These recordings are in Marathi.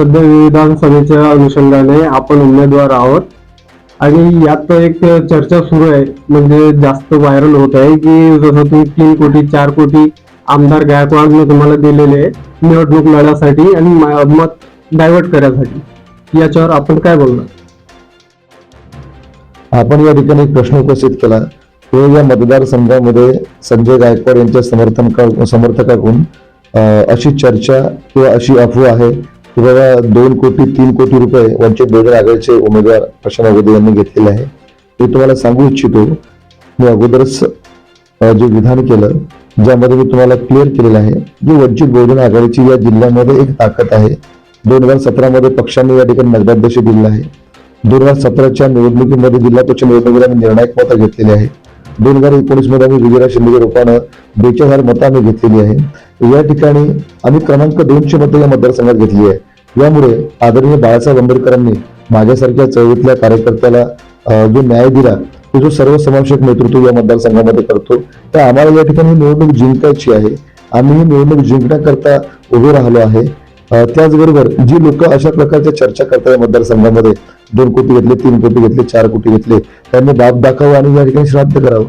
सध्या विधानसभेच्या अनुषंगाने आपण उमेदवार आहोत. आणि यात एक चर्चा सुरू आहे म्हणजे जास्त व्हायरल होत आहे की जसं तुम्ही तीन कोटी चार कोटी आमदार गायकवाडने तुम्हाला दिलेले आहे निवडणूक लढ्यासाठी आणि मत डायव्हर्ट करण्यासाठी याच्यावर आपण काय बोलणार? आपण या ठिकाणी एक प्रश्न उपस्थित केला. हे या मतदारसंघामध्ये संजय गायकवाड यांच्या समर्थन समर्थकाकडून अशी चर्चा किंवा अशी अफवा आहे. की बाबा दोन कोटी तीन कोटी रुपये वंचित बहुजन आघाडीचे उमेदवार प्रशांत अगोदर यांनी घेतलेले आहे. ते तुम्हाला सांगू इच्छितो मी अगोदरच जे विधान केलं ज्यामध्ये मी तुम्हाला क्लिअर केलेलं आहे की वंचित बहुजन आघाडीची या जिल्ह्यामध्ये एक ताकद आहे. दोन हजार सतरामध्ये पक्षाने या ठिकाणी नगराध्यक्ष दिलेला आहे. दोन हजार सतराच्या निवडणुकीमध्ये जिल्हा परिषद निवडणुकीला आम्ही निर्णायक मतं घेतलेली आहे. दोन हजार एकोणीसमध्ये आम्ही विजयराज शिंदे रूपानं बेचाळीस हजार मतं आम्ही घेतलेली आहे. या ठिकाणी आम्ही क्रमांक दोनशे मतं या मतदारसंघात घेतली आहे. यामुळे आदरणीय बाळासाहेब आंबेडकरांनी माझ्यासारख्या चळवळीतल्या कार्यकर्त्याला जो न्याय दिला तो जो सर्वसमावेशक नेतृत्व या मतदारसंघामध्ये करतो तर आम्हाला या ठिकाणी निवडणूक जिंकायची आहे. आम्ही ही निवडणूक जिंकण्याकरता उभे राहिलो आहे. त्याचबरोबर जी लोक अशा प्रकारच्या चर्चा करतात या मतदारसंघामध्ये दोन कोटी घेतले तीन कोटी घेतले चार कोटी घेतले त्यांनी बाप दाखवावं आणि या ठिकाणी श्राद्ध करावं.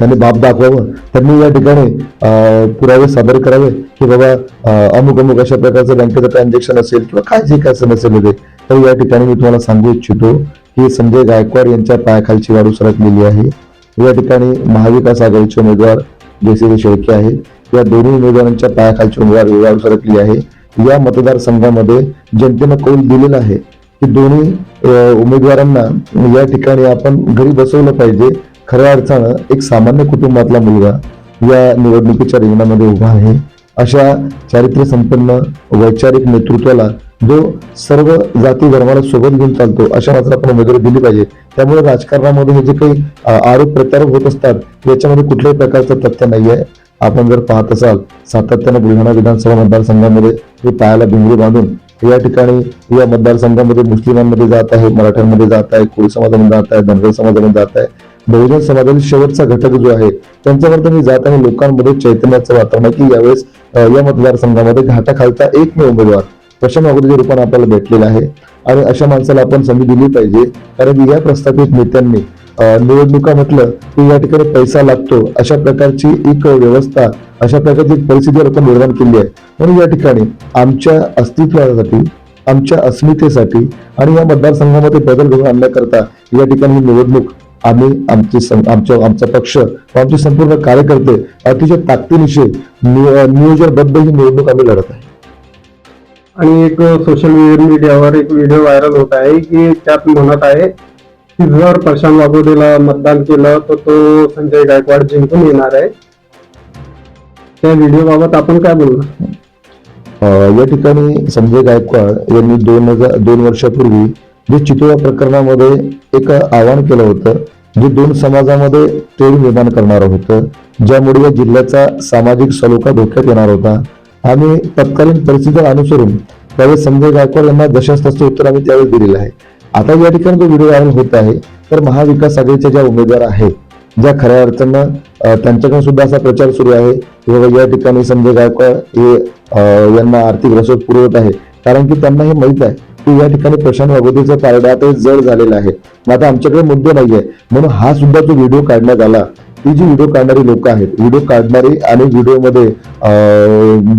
त्यांनी बाप दाखवावं. त्यांनी या ठिकाणी पुरावे सादर करावे की बाबा अमुक अमुक अशा प्रकारचं बँकेचं ट्रान्झॅक्शन असेल किंवा काय जे काय समस्या नसेल ते तर या ठिकाणी मी तुम्हाला सांगू इच्छितो की संजय गायकवाड यांच्या पायाखालची वाढू सरकलेली आहे. या ठिकाणी महाविकास आघाडीचे उमेदवार जयश्री शेळके आहे. या दोन्ही उमेदवारांच्या पायाखालची उमेदवार वाढू सरकली आहे. या मतदारसंघामध्ये जनतेनं कौल दिलेला आहे की दोन्ही उमेदवारांना या ठिकाणी आपण घरी बसवलं पाहिजे. खऱ्या अर्थानं एक सामान्य कुटुंबातला मुलगा या निवडणुकीच्या रिंगणामध्ये उभा आहे. अशा चारित्र्य संपन्न वैचारिक नेतृत्वाला जो सर्व जाती धर्माला सोबत घेऊन चालतो अशा मात्र आपण उमेदवारी दिली पाहिजे. त्यामुळे राजकारणामध्ये हे जे काही आरोप प्रत्यारोप होत असतात याच्यामध्ये कुठल्याही प्रकारचं तथ्य नाही आहे आपण जर पाहत असाल सातत्यानं बुलढाणा विधानसभा मतदारसंघामध्ये हे पायाला भिंगरी बांधून या ठिकाणी या मतदारसंघामध्ये मुस्लिमांमध्ये जात आहे मराठ्यांमध्ये जात आहे कोळी समाजामध्ये जात आहे धनगर समाजामध्ये जात आहे बहुजन समाजातील शेवटचा घटक जो आहे त्यांच्यावर मी जात आणि लोकांमध्ये चैतन्याचं वातावरण आहे की यावेळेस या मतदारसंघामध्ये घाटाखालचा एकमेव उमेदवार प्रशांत अगोदरच्या रूपाने आपल्याला भेटलेला आहे. आणि अशा माणसाला आपण संधी दिली पाहिजे कारण की या प्रस्थापित नेत्यांनी निवडणुका म्हटलं की या ठिकाणी पैसा लागतो अशा प्रकारची एक व्यवस्था अशा प्रकारची एक परिस्थिती आपण निर्माण केली आहे. म्हणून या ठिकाणी आमच्या अस्तित्वासाठी आमच्या अस्मितेसाठी आणि या मतदारसंघामध्ये बदल घडवून आणण्याकरता या ठिकाणी ही निवडणूक आम्ही आमची आमच्या आमचा पक्ष व आमचे संपूर्ण कार्यकर्ते अतिशय ताकदीनिशी नियो- नियोजनबद्ध ही निवडणूक आम्ही लढत आहे. आणि एक सोशल मीडियावर एक व्हिडिओ व्हायरल होत आहे की त्यात म्हणत आहे की जर प्रशांत वागोदेला मतदान केलं तर तो संजय गायकवाड जिंकून येणार आहे. त्या व्हिडिओ बाबत आपण काय बोलणार? या ठिकाणी संजय गायकवाड यांनी दोन हजार दोन वर्षापूर्वी जे चितोळा प्रकरणामध्ये एक आवाहन केलं होतं जे दोन समाजामध्ये तेढ निर्माण करणार होतं ज्यामुळे या जिल्ह्याचा सामाजिक सलोखा धोक्यात येणार होता. आणि तत्कालीन परिस्थिती अनुसरून त्यावेळेस संजय गायकवाड यांना जशाच तसं उत्तर आम्ही त्यावेळेस दिलेलं आहे. आता या ठिकाणी जो व्हिडिओ व्हायरल होत आहे तर महाविकास आघाडीच्या ज्या उमेदवार आहेत ज्या खऱ्या अर्थानं त्यांच्याकडून सुद्धा असा प्रचार सुरू आहे. की या ठिकाणी संजय गायकवाड हे यांना आर्थिक रसद पुरवत आहे. कारण की त्यांना हे माहीत आहे की या ठिकाणी प्रशांत वागोदेचं कार्ड आता जड झालेलं आहे. मग आता आमच्याकडे मुद्दे नाहीये. म्हणून हा सुद्धा जो व्हिडिओ काढण्यात आला ती जी व्हिडिओ काढणारी लोक आहेत व्हिडिओ काढणारी आणि व्हिडिओमध्ये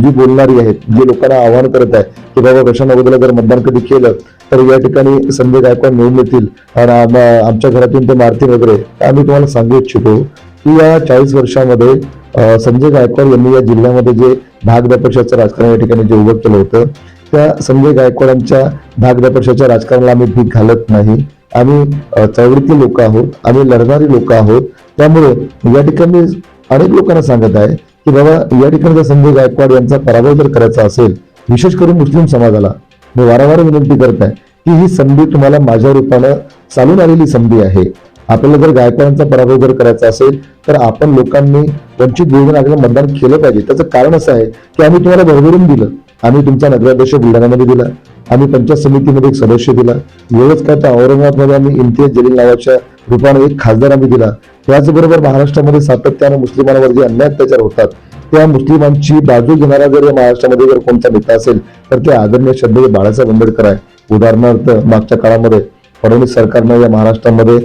जी बोलणारी आहेत जी लोकांना आवाहन करत आहे की बाबा प्रशांत अगोदरला जर मतदान कधी केलं तर या ठिकाणी संजय गायकवाड मिळून येतील आणि आमच्या घरातून ते मारतील वगैरे. आम्ही तुम्हाला सांगू इच्छितो की या चाळीस वर्षामध्ये संजय गायकवाड यांनी या जिल्ह्यामध्ये जे भागदपक्षाचं राजकारण या ठिकाणी जे उभं केलं होतं त्या संजय गायकवाडांच्या भागदपक्षाच्या राजकारणाला आम्ही भीक घालत नाही. आम्ही अं, चळवळीतले लोक आहोत आम्ही लढणारी लोक आहोत. त्यामुळे या ठिकाणी अनेक लोकांना सांगत आहे की बाबा या ठिकाणी जर संजय गायकवाड यांचा पराभव जर करायचा असेल विशेष करून मुस्लिम समाजाला मी वारंवार विनंती करत आहे की ही संधी तुम्हाला माझ्या रूपानं चालून आलेली संधी आहे. आपल्याला जर गायकवाडांचा पराभव जर करायचा असेल तर आपण लोकांनी वंचित बहुजन आघाडीला मतदान केलं पाहिजे. त्याचं कारण असं आहे की आम्ही तुम्हाला भरभरून दिलं. आम्ही तुमचा नगराध्यक्ष बुलढाण्यामध्ये दिला. आम्ही पंचायत समितीमध्ये एक सदस्य दिला. एवढंच काय तर औरंगाबादमध्ये आम्ही इम्तियाज जलील नावाच्या रूपाने एक खासदार आम्ही दिला. त्याचबरोबर महाराष्ट्रामध्ये सातत्यानं मुस्लिमांवर जे अन्याय अत्याचार होतात त्या मुस्लिमांची बाजू घेणारा जर या महाराष्ट्रामध्ये जर कोणता नेता असेल तर ते आदरणीय श्रद्धेय बाळासाहेब आंबेडकर आहे. उदाहरणार्थ मागच्या काळामध्ये फडणवीस सरकारनं या महाराष्ट्रामध्ये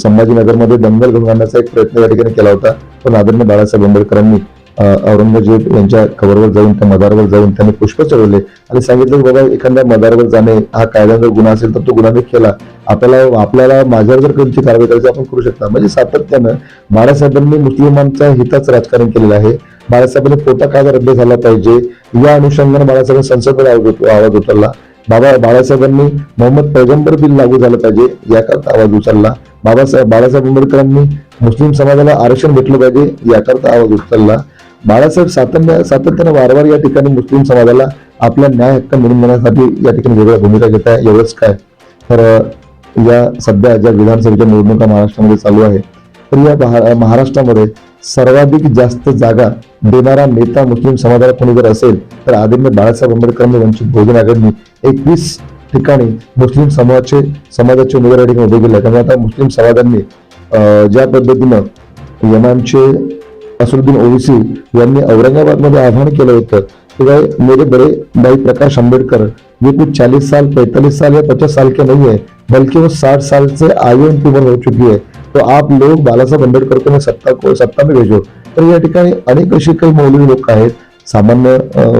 संभाजीनगरमध्ये दंगल घडवून आणण्याचा एक प्रयत्न या ठिकाणी केला होता. पण आदरणीय बाळासाहेब आंबेडकरांनी औरंगजेब यांच्या कबरवर जाऊन त्या मदारवर जाऊन त्यांनी पुष्प चढवले. आणि सांगितलं की बाबा एखाद्या मदारवर जाणे हा कायद्याचा गुन्हा असेल तर तो गुन्हा मी केला. आपल्याला आपल्याला माझ्यावर जर कोणती कारवाई करायची आपण करू शकता. म्हणजे सातत्यानं बाळासाहेबांनी मुस्लिमांचा हिताच राजकारण केलेलं आहे. बाळासाहेबांनी कोटा कायदा रद्द झाला पाहिजे. या अनुषंगाने बाळासाहेबांनी संसदेमध्ये आवाज आवाज उचलला बाबा बाळासाहेबांनी मोहम्मद पैगंबर बिल लागू झालं पाहिजे याकरता आवाज उचलला. बाबासाहेब बाळासाहेब आंबेडकरांनी मुस्लिम समाजाला आरक्षण भेटलं पाहिजे याकरता आवाज उचलला. बाळासाहेब सातत्य सातत्यानं वारंवार या ठिकाणी मुस्लिम समाजाला आपला न्याय हक्क मिळून देण्यासाठी या ठिकाणी वेगळ्या भूमिका घेत आहे. एवढंच काय. तर या सध्या ज्या विधानसभेच्या निवडणुका महाराष्ट्रामध्ये चालू आहे तर या महा- महाराष्ट्रामध्ये सर्वाधिक जास्त जागा देणारा नेता मुस्लिम समाजाला कोणी जर असेल तर आदरणीय बाळासाहेब आंबेडकरांनी वंचित बहुजन आघाडीने एकवीस ठिकाणी मुस्लिम समाजाचे समाजाचे उमेदवार ठिकाणी उभे केले त्यामुळे आता मुस्लिम समाजांनी ज्या पद्धतीनं यमानचे नसरुद्दीन ओवीसी यांनी औरंगाबादमध्ये आव्हान केलं होतं. कि भाई मेरे बड़े भाई प्रकाश आंबेडकर ये कुछ चालीस साल पैंतालीस साल या पचास साल के नहीं है बल्कि वो साठ साल से आयु उनकी उम्र हो चुकी है. तो आप लोग बालासाहेब आंबेडकर को सत्ता को सत्ता में भेजो. तर या ठिकाणी अनेक अशी काही मौलवी लोक आहेत सामान्य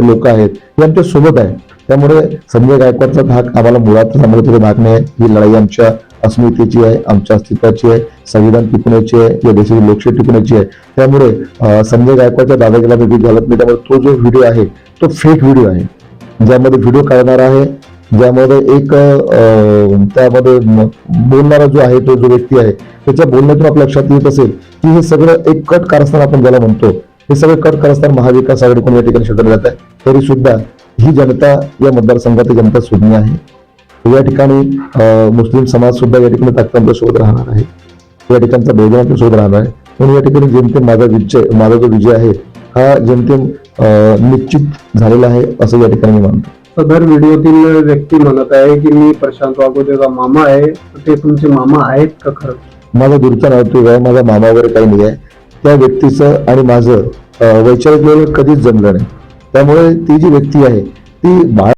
लोक आहेत. हे आमच्यासोबत आहे त्यामुळे संजय गायकवाडचा भाग आम्हाला मुळात समाजाचा भाग नाही. आहे ही लढाई आमच्या अस्मितेची आहे आमच्या अस्तित्वाची आहे संविधान टिकवण्याची आहे या देशाची लोकशाही टिकवण्याची आहे. त्यामुळे संजय गायकवाडच्या दादागिरीला मी घालत नाही. त्यामुळे तो जो व्हिडिओ आहे तो फेक व्हिडिओ आहे. ज्यामध्ये व्हिडिओ काढणार आहे ज्यामध्ये एक त्यामध्ये बोलणारा जो आहे तो जो व्यक्ती आहे त्याच्या बोलण्यातून आपल्या लक्षात येत असेल की हे सगळं एक कट कारस्थान आपण ज्याला म्हणतो हे सगळं कट कारस्थान महाविकास आघाडीकडून या ठिकाणी शोधलं जात आहे? तरी सुद्धा ही जनता या मतदारसंघातील जनता सुज्ञ आहे. या ठिकाणी मुस्लिम समाज सुद्धा या ठिकाणी ताकद सोबत राहणार आहे. या ठिकाणचा बहुजन सोबत राहणार आहे. म्हणून या ठिकाणी जेमतेम माझा विजय माझा जो विजय आहे हा जेमतेम निश्चित झालेला आहे असं या ठिकाणी मी मानतो. सदर व्हिडिओतील व्यक्ती म्हणत आहे की मी प्रशांत वागोदेचा मामा आहे. ते तुमचे मामा आहेत का खरं? माझा दूरचा नातू आहे माझा मामा वगैरे काही नाही आहे. त्या व्यक्तीचं आणि माझं वैचारिक लेवल कधीच जमलं नाही. त्यामुळे ती जी व्यक्ती आहे ती बाळ